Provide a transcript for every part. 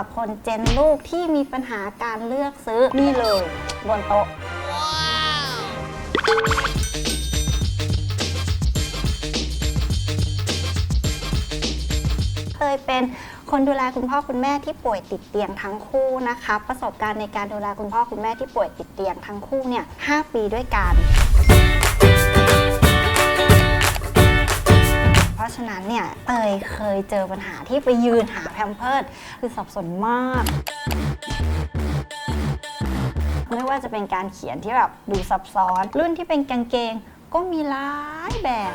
รับคนเจนลูกที่มีปัญหาการเลือกซื้อนี่เลยบนโต๊ะเคยเป็นคนดูแลคุณพ่อคุณแม่ที่ป่วยติดเตียงทั้งคู่นะคะ ประสบการณ์ในการดูแลคุณพ่อคุณแม่ที่ป่วยติดเตียงทั้งคู่เนี่ย5ปีด้วยกัน ราะฉะนั้นเนี่ยเตยเคยเจอปัญหาที่ไปยืนหาแพมเพิร์ดคือสับสนมากไม่ว่าจะเป็นการเขียนที่แบบดูซับซ้อน รุ่นที่เป็นกางเกงก็มีหลายแบบ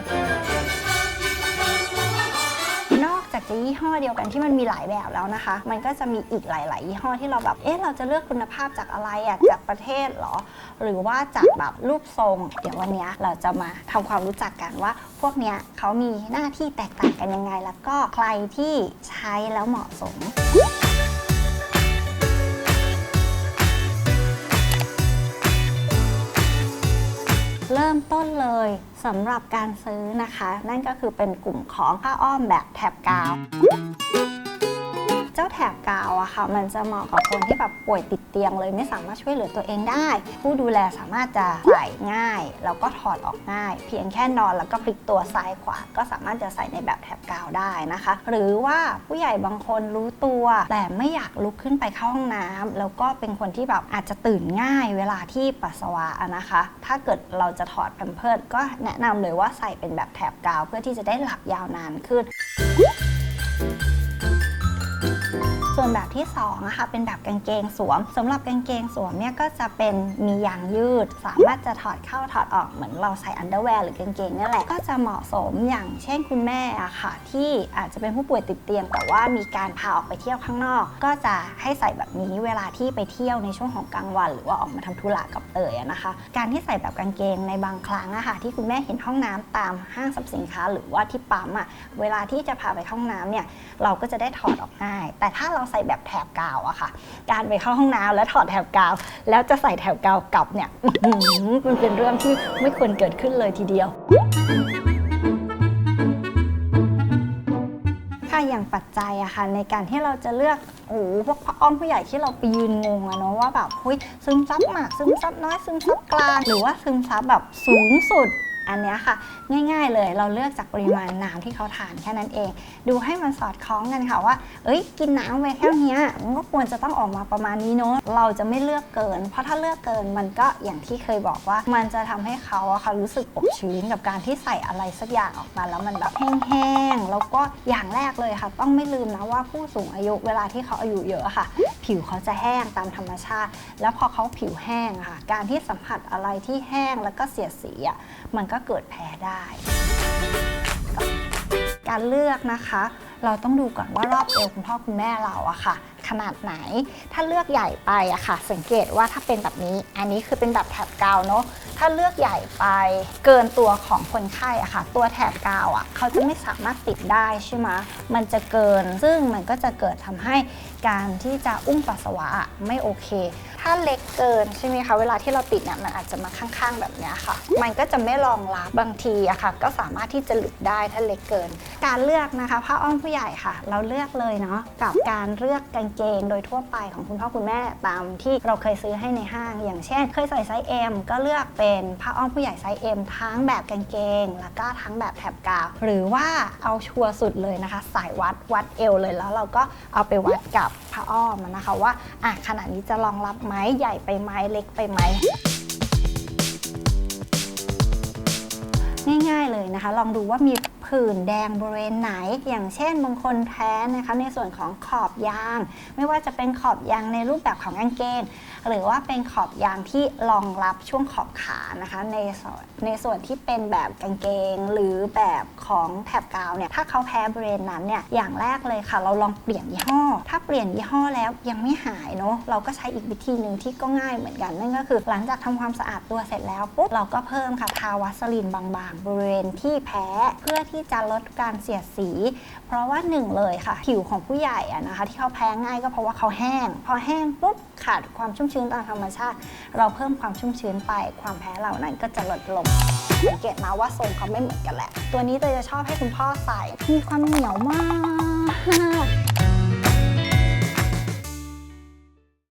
จจะยี่ห้อเดียวกันที่มันมีหลายแบบแล้วนะคะ มันก็จะมีอีกหลาย ๆ ยี่ห้อที่เราแบบ เอ๊ะ เราจะเลือกคุณภาพจากอะไรอะจากประเทศหรอ หรือว่าจากแบบรูปทรง เดี๋ยววันนี้เราจะมาทำความรู้จักกันว่า พวกเนี้ยเขามีหน้าที่แตกต่างกันยังไง แล้วก็ใครที่ใช้แล้วเหมาะสม มต้นเลยสำหรับการซื้อนะคะ นั่นก็คือเป็นกลุ่มของผ้าอ้อมแบบแถบกาว เจ้าแถบกาวอะค่ะ มันจะเหมาะกับคนที่แบบป่วยติดเตียงเลยไม่สามารถช่วยเหลือตัวเองได้ ผู้ดูแลสามารถจะใส่ง่าย แล้วก็ถอดออกง่าย เพียงแค่นอนแล้วก็พลิกตัวซ้ายขวา ก็สามารถจะใส่ในแบบแถบกาวได้นะคะ หรือว่าผู้ใหญ่บางคนรู้ตัว แต่ไม่อยากลุกขึ้นไปเข้าห้องน้ำแล้วก็เป็นคนที่แบบอาจจะตื่นง่ายเวลาที่ปัสสาวะนะคะ ถ้าเกิดเราจะถอดแพมเพิร์ดก็แนะนำเลยว่าใส่เป็นแบบแถบกาวเพื่อที่จะได้หลับยาวนานขึ้น ส่วนแบบที่2นะคะเป็นแบบกางเกงสวมสำหรับกางเกงสวมเนี่ยก็จะเป็นมียางยืด สามารถจะถอดเข้าถอดออกเหมือนเราใส่อันเดอร์แวร์หรือกางเกงนี่แหละก็จะเหมาะสมอย่างเช่นคุณแม่อะค่ะ ที่อาจจะเป็นผู้ป่วยติดเตียง แต่ว่ามีการพาออกไปเที่ยวข้างนอก ก็จะให้ใส่แบบนี้เวลาที่ไปเที่ยวในช่วงของกลางวัน หรือว่าออกมาทำธุระกับเตยอะนะคะ การที่ใส่แบบกางเกงในบางครั้งอะค่ะที่คุณแม่เห็นห้องน้ำตามห้างสรรพสินค้า หรือว่าที่ปั๊มอะเวลาที่จะพาไปเข้าห้องน้ำเนี่ยเราก็จะได้ถอดออกง่าย แต่ถ้าเราใส่แบบแถบกาวอะค่ะ การไปเข้าห้องน้ำแล้วถอดแถบกาว แล้วจะใส่แถบกาวกลับเนี่ยมันเป็นเรื่องที่ไม่ควรเกิดขึ้นเลยทีเดียวค่ะอย่างปัจจัยอะค่ะในการที่เราจะเลือกโอ้โหพวกพ่ออ้อมผู้ใหญ่ที่เราไปยืนงงอะเนาะว่าแบบเฮ้ยซึมซับมากซึมซับน้อยซึมซับกลางหรือว่าซึมซับแบบสูงสุด อันนี้ค่ะ ง่ายๆเลยเราเลือกจากปริมาณน้ำที่เขาทานแค่นั้นเอง ดูให้มันสอดคล้องกันค่ะว่า เอ้ยกินน้ำไปแค่เนี้ยมันก็ควรจะต้องออกมาประมาณนี้เนาะเราจะไม่เลือกเกิน เพราะถ้าเลือกเกินมันก็อย่างที่เคยบอกว่า มันจะทำให้เขาอะค่ะรู้สึกอบชื้นกับการที่ใส่อะไรสักอย่างออกมาแล้วมันแบบแห้งๆแล้วก็อย่างแรกเลยค่ะ ต้องไม่ลืมนะว่าผู้สูงอายุเวลาที่เขาอายุเยอะค่ะ ผิวเขาจะแห้งตามธรรมชาติ แล้วพอเขาผิวแห้งค่ะ การที่สัมผัสอะไรที่แห้งแล้วก็เสียดสีอะมันก็เกิดแพ้ได้ การเลือกนะคะ เราต้องดูก่อนว่ารอบเอวคุณพ่อคุณแม่เราอะค่ะขนาดไหน ถ้าเลือกใหญ่ไปอะค่ะ สังเกตว่าถ้าเป็นแบบนี้ อันนี้คือเป็นแบบแถบกาวเนาะ ถ้าเลือกใหญ่ไปเกินตัวของคนไข้อะค่ะ ตัวแถบกาวอะเขาจะไม่สามารถติดได้ใช่ไหมมันจะเกิน ซึ่งมันก็จะเกิดทำให้การที่จะอุ้มปัสสาวะไม่โอเค ถ้าเล็กเกินใช่ไหมคะ เวลาที่เราติดเนี่ยมันอาจจะมาข้างๆ แบบนี้ค่ะ มันก็จะไม่รองรับบางทีอะค่ะ ก็สามารถที่จะหลุดได้ถ้าเล็กเกิน การเลือกนะคะผ้าอ้อมผู้ใหญ่ค่ะ เราเลือกเลยเนาะกับการเลือกกางเกงโดยทั่วไปของคุณพ่อคุณแม่ตามที่เราเคยซื้อให้ในห้าง อย่างเช่น เคยใส่ไซส์ M ก็เลือกเป็นผ้าอ้อมผู้ใหญ่ไซส์ M ทั้งแบบกางเกง แล้วก็ทั้งแบบแถบกาว หรือว่าเอาชัวร์สุดเลยนะคะ สายวัดวัดเอวเลยแล้วเราก็เอาไปวัดกับผ้าอ้อมนะคะว่าอะขนาดนี้จะรองรับไหมใหญ่ไปไหมเล็กไปไหมง่ายๆเลยนะคะ ลองดูว่ามี ผื่นแดงบริเวณไหน อย่างเช่นบางคนแพ้นะคะในส่วนของขอบยาง ไม่ว่าจะเป็นขอบยางในรูปแบบของกางเกงหรือว่าเป็นขอบยางที่รองรับช่วงขอบขานะคะในส่วนในส่วนที่เป็นแบบกางเกง หรือแบบของแถบกาวเนี่ยถ้าเขาแพ้บริเวณนั้นเนี่ยอย่างแรกเลยค่ะ เราลองเปลี่ยนยี่ห้อ ถ้าเปลี่ยนยี่ห้อแล้วยังไม่หายเนาะเราก็ใช้อีกวิธีหนึ่งที่ก็ง่ายเหมือนกันนั่นก็คือ หลังจากทำความสะอาดตัวเสร็จแล้วปุ๊บเราก็เพิ่มค่ะทาวัสลินบางๆ บริเวณที่แพ้เพื่อที่ที่จะลดการเสียดสี เพราะว่าหนึ่งเลยค่ะ ผิวของผู้ใหญ่อะนะคะ ที่เขาแพ้ง่ายก็เพราะว่าเขาแห้ง พอแห้งปุ๊บขาดความชุ่มชื้นตามธรรมชาติ เราเพิ่มความชุ่มชื้นไป ความแพ้เหล่านั้นก็จะลดลงสังเกตมาว่าทรงเขาไม่เหมือนกันแหละ ตัวนี้เตยจะชอบให้คุณพ่อใส่มีความเหนียวมาก